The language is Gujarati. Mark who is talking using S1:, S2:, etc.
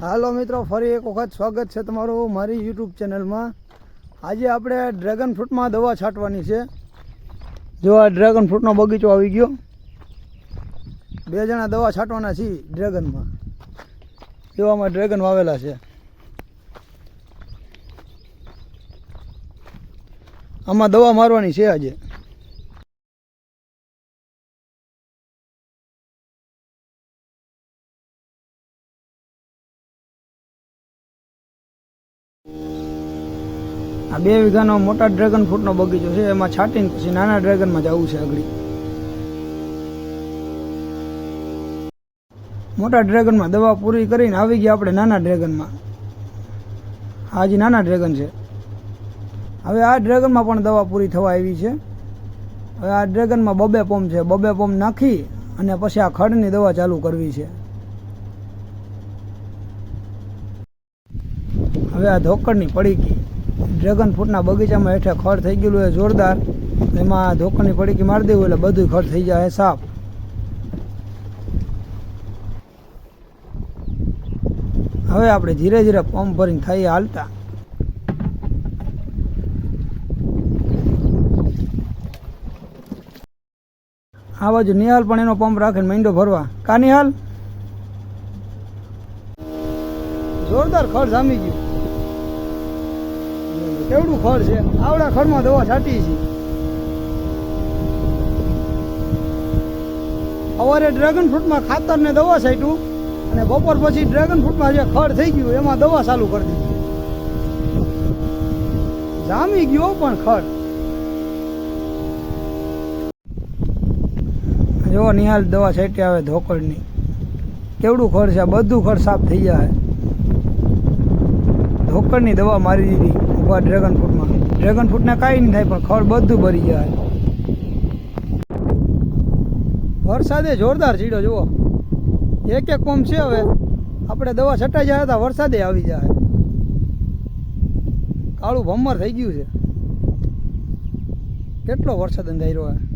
S1: હાલો મિત્રો, ફરી એક વખત સ્વાગત છે તમારું મારી યુટ્યુબ ચેનલમાં. આજે આપણે ડ્રેગન ફ્રૂટમાં દવા છાંટવાની છે. જો આ ડ્રેગન ફ્રૂટનો બગીચો આવી ગયો. બે જણા દવા છાંટવાના છીએ ડ્રેગનમાં એવામાં ડ્રેગન વાવેલા છે. આમાં દવા મારવાની છે આજે. આ બે વીઘાનો મોટા ડ્રેગન ફ્રૂટનો બગીચો છે, એમાં છાંટીને પછી નાના ડ્રેગનમાં જવું છે આગળ. મોટા ડ્રેગનમાં દવા પૂરી કરીને આવી ગયા આપણે નાના ડ્રેગનમાં હાજી નાના ડ્રેગન છે. હવે આ ડ્રેગનમાં પણ દવા પૂરી થવા આવી છે. હવે આ ડ્રેગનમાં બબે પંપ છે, બબે પંપ નાખી અને પછી આ ખડની દવા ચાલુ કરવી છે. હવે આ ધોકડની પડીકી. ડ્રેગન ફ્રૂટના બગીચામાં હેઠે ખડ થઈ ગયેલું હોય જોરદાર, એમાં ધોકડની પડીકી મારી દેવું એટલે બધું ખડ થઈ જાય સાફ હવે આપણે ધીરે ધીરે પંપ ભરીને થઈ હાલતા. આ બાજુ નિહાલ પણ એનો પંપ રાખીને માંડો ભરવા. કા નિહાલ? જોરદાર ખડ જામી ગયું. કેવડું ખડ છે. આવડા ખડમાં દવા છાંટી છે. સવારે ડ્રેગન ફ્રૂટમાં ખાતર ને દવા છાંટ્યું અને બપોર પછી ડ્રેગન ફ્રૂટમાં જે ખડ થઈ ગયું એમાં દવા ચાલુ કરી દીધી. જામી ગયો પણ ખડ. જો નિહાલ દવા છાંટી આવે ધોકડની. કેવડું ખડ છે? બધું ખડ સાફ થઈ જાય ધોકડની દવા મારી દીધી. ઊભા ડ્રેગન ફ્રૂટમાં ડ્રેગન ફ્રૂટને કાંઈ નહીં થાય, પણ ખડ બધું ભરી જાય. વરસાદે જોરદાર ચીડો, જુઓ. એક એક કોમ છે હવે. આપણે દવા છટાઈ જાય હતા વરસાદે આવી જાય. કાળું ભમ્મર થઈ ગયું છે. કેટલો વરસાદ અંધાર્યો હોય